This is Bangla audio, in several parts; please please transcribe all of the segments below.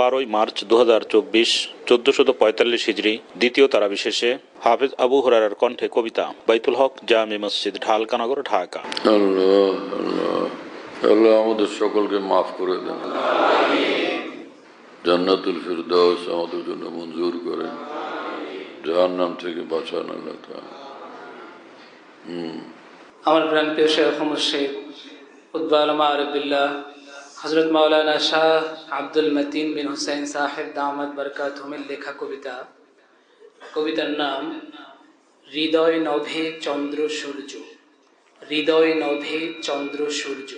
বারোই মার্চ দু হাজার চব্বিশ চোদ্দশত পঁয়তাল্লিশ হিজড়ি দ্বিতীয় তারা বিশেষে হাফেজ আবু হুরারার কণ্ঠে কবিতা বাইতুল হক জামি মসজিদ ঢালকানগর ঢাকা। আল্লাহ আল্লাহ আল্লাহ আমাদের সকলকে মাফ করে দেন। জান্নাতুল ফিরদাউস আমাদের জন্য মঞ্জুর করেন। জাহান্নাম থেকে বাঁচান আল্লাহ। আমার প্রাণ প্রিয় শেখ মুর্শিদ উদ্বালমা আরবিল্লাহ হজরত মাওলানা শাহ আব্দুল মতিন বিন হুসাইন সাহেব দামাদ বরকাত হুমের লেখা কবিতা। কবিতার নাম হৃদয় নভে চন্দ্র সূর্য। হৃদয় নভে চন্দ্র সূর্য।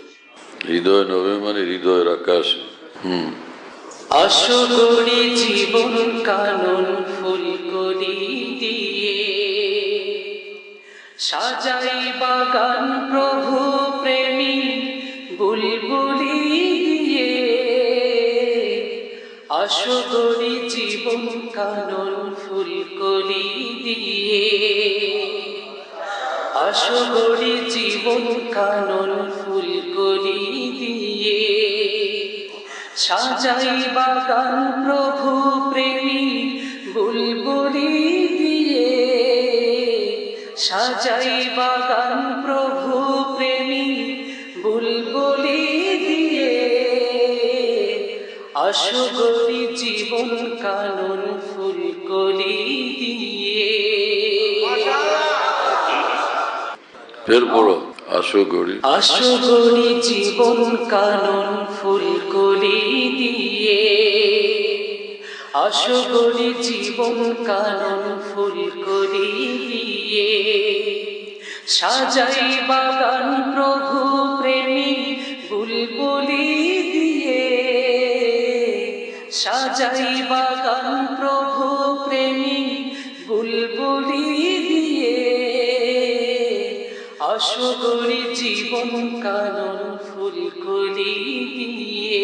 হৃদয় নবে মানে হৃদয়ের আকাশ। হুম। জীবন কানন ফুল করি দিয়ে। সাজাই বাগান প্রভু প্রেমী বুলবুলি দিয়ে অসগরি জীবন কানন ফুল করি দিয়ে। অসগরি জীবন কানন ফুল করি দিয়ে। সাজাই বাগান প্রভু প্রেমী বুলবুলি দিয়ে। সাজাই বাগান প্রভু অসগরি জীবন কানন ফুল কলি দিয়ে। এরপরও আশো করি আশগরি জীবন কানন ফুল কলি দিয়ে। আশগরি জীবন কানন ফুল কলি দিয়ে। সাজাই বাগান প্রভু প্রেমী বুলবুলি সাজাই বাগান প্রভু প্রেমী বুলবুলি দিয়ে। অসগরি জীবন কানন ফুল কলি দিয়ে।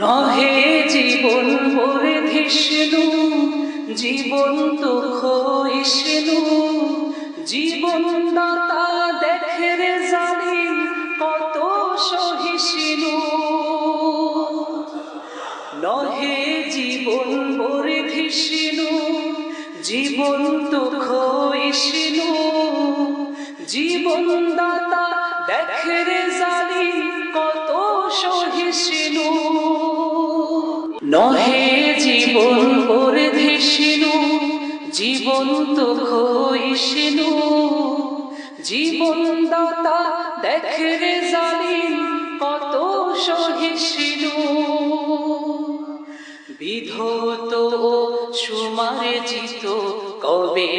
নহে জীবন ভরে ধেসনু জীবন তো ক্ষয়িষ্ণু জীবন দাতা দেখে রে জালিম ক্ষয়িষ্ণু জীবন দাতা দেখে রে জালিম কত সহিষ্ণু। নহে জীবন ভরে ধেসনু জীবন তো ক্ষয়িষ্ণু। জীবন দাতা দেখে রে জালিম কত সহিষ্ণু। বিধত ও সুমার্জিত কবে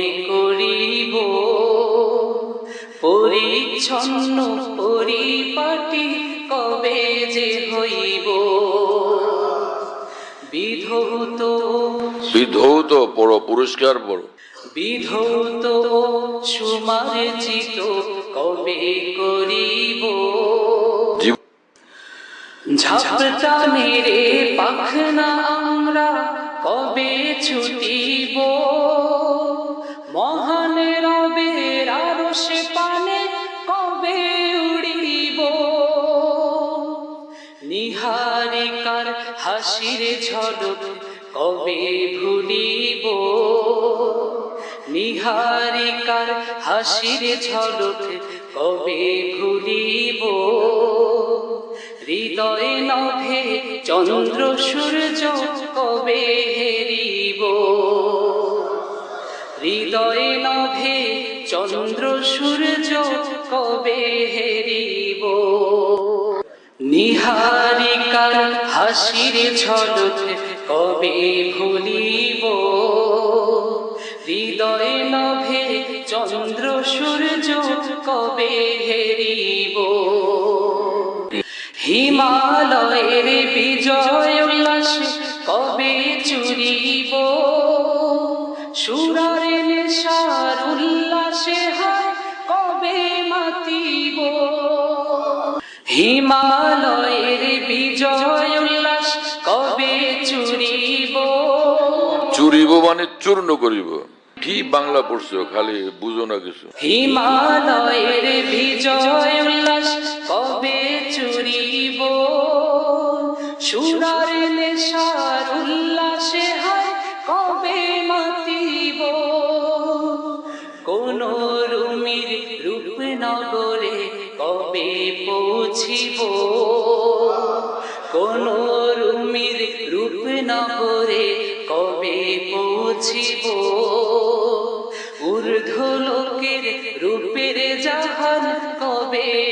পরিচ্ছন্ন পরিপাটি কবে যে হইব? বিধৌত বিধৌত পড়ো পুরস্কার পড়ো বিধৌত সুমার্জিত কবে করিব? ঝাপটা মেরে পাখনা আমরা কবে ছুটিব? হাসির ঝলক কবে ভুলিব? নিহারিকার হাসির ঝলক কবে ভুলিব? হৃদয়ে নভে চন্দ্র সূর্য কবে হেরিব? হৃদয়ে নভে চন্দ্র সূর্য কবে হেরিব? নিহারিকার হাসির ঝলক কবে ভুলিব? হৃদয়ে নভে চন্দ্র সূর্য কবে হেরিব? হিমালয়ের বিজয় উল্লাস কবে চুরিব? সুরার নেশার উল্লাসে হয় কবে মাতিব? হিমালয়ের চুরিব মানে চূর্ণ করিব। কি বাংলা পড়ছো, খালি বুঝো না কিছু? হিমালয়ের বিজয় উল্লাস কবে চুরিব? সুরার নেশার উল্লাসে হয় কবে মাতিব? কোন রুমির রূপনগরে কবে পৌঁছিব? কোন রূপনগরে কবে পৌঁছিব? ঊর্ধ্ব লোকের রূপের জাহান কবে